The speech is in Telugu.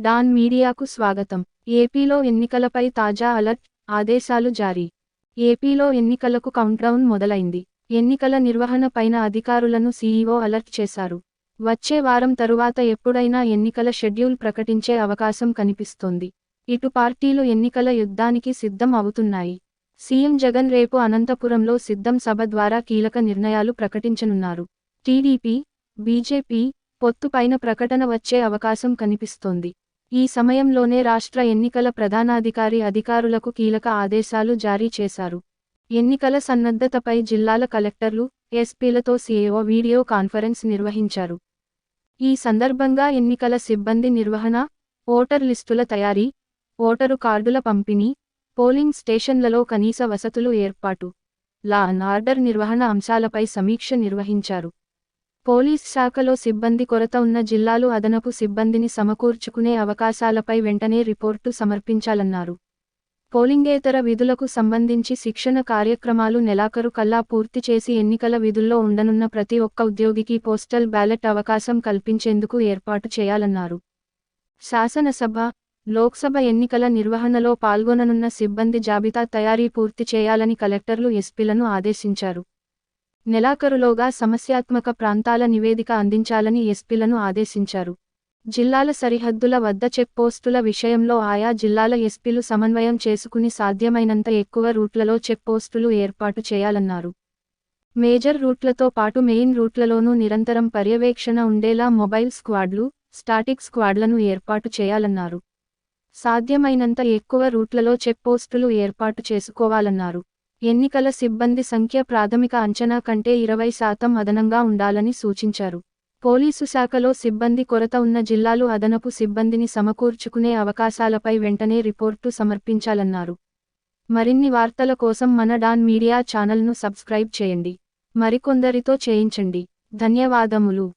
డాన్ మీడియాకు స్వాగతం. ఏపీలో ఎన్నికలపై తాజా అలర్ట్ ఆదేశాలు జారీ. ఏపీలో ఎన్నికలకు కౌంట్డౌన్ మొదలైంది. ఎన్నికల నిర్వహణ పైన అధికారులను సీఈఓ అలర్ట్ చేశారు. వచ్చే వారం తరువాత ఎప్పుడైనా ఎన్నికల షెడ్యూల్ ప్రకటించే అవకాశం కనిపిస్తోంది. ఇటు పార్టీలు ఎన్నికల యుద్ధానికి సిద్ధం అవుతున్నాయి. సీఎం జగన్ రేపు అనంతపురంలో సిద్ధం సభ ద్వారా కీలక నిర్ణయాలు ప్రకటించనున్నారు. టీడీపీ బీజేపీ పొత్తుపైన ప్రకటన వచ్చే అవకాశం కనిపిస్తోంది. ఈ సమయంలోనే రాష్ట్ర ఎన్నికల ప్రధానాధికారి అధికారులకు కీలక ఆదేశాలు జారీ చేశారు. ఎన్నికల సన్నద్ధతపై జిల్లాల కలెక్టర్లు ఎస్పీలతో సీఏఓ వీడియో కాన్ఫరెన్స్ నిర్వహించారు. ఈ సందర్భంగా ఎన్నికల సిబ్బంది నిర్వహణ ఓటర్ లిస్టుల తయారీ ఓటరు కార్డుల పంపిణీ పోలింగ్ స్టేషన్లలో కనీస వసతులు ఏర్పాటు లా అండ్ ఆర్డర్ నిర్వహణ అంశాలపై సమీక్ష నిర్వహించారు. పోలీస్ శాఖలో సిబ్బంది కొరత ఉన్న జిల్లాలు అదనపు సిబ్బందిని సమకూర్చుకునే అవకాశాలపై వెంటనే రిపోర్టు సమర్పించాలన్నారు. పోలింగేతర విధులకు సంబంధించి శిక్షణ కార్యక్రమాలు నెలాఖరు కల్లా పూర్తి చేసి ఎన్నికల విధుల్లో ఉండనున్న ప్రతి ఒక్క ఉద్యోగికి పోస్టల్ బ్యాలెట్ అవకాశం కల్పించేందుకు ఏర్పాటు చేయాలన్నారు. శాసనసభ లోక్సభ ఎన్నికల నిర్వహణలో పాల్గొననున్న సిబ్బంది జాబితా తయారీ పూర్తి చేయాలని కలెక్టర్లు ఎస్పీలను ఆదేశించారు. నెలాఖరులోగా సమస్యాత్మక ప్రాంతాల నివేదిక అందించాలని ఎస్పీలను ఆదేశించారు. జిల్లాల సరిహద్దుల వద్ద చెక్పోస్టుల విషయంలో ఆయా జిల్లాల ఎస్పీలు సమన్వయం చేసుకుని సాధ్యమైనంత ఎక్కువ రూట్లలో చెక్పోస్టులు ఏర్పాటు చేయాలన్నారు. మేజర్ రూట్లతో పాటు మెయిన్ రూట్లలోనూ నిరంతరం పర్యవేక్షణ ఉండేలా మొబైల్ స్క్వాడ్లు స్టాటిక్ స్క్వాడ్లను ఏర్పాటు చేయాలన్నారు. సాధ్యమైనంత ఎక్కువ రూట్లలో చెక్ పోస్టులు ఏర్పాటు చేసుకోవాలన్నారు. ఎన్నికల సిబ్బంది సంఖ్య ప్రాథమిక అంచనా కంటే ఇరవై శాతం అదనంగా ఉండాలని సూచించారు. పోలీసు శాఖలో సిబ్బంది కొరత ఉన్న జిల్లాలు అదనపు సిబ్బందిని సమకూర్చుకునే అవకాశాలపై వెంటనే రిపోర్టు సమర్పించాలన్నారు. మరిన్ని వార్తల కోసం మన డాన్ మీడియా ఛానల్ను సబ్స్క్రైబ్ చేయండి. మరికొందరితో చేయించండి. ధన్యవాదములు.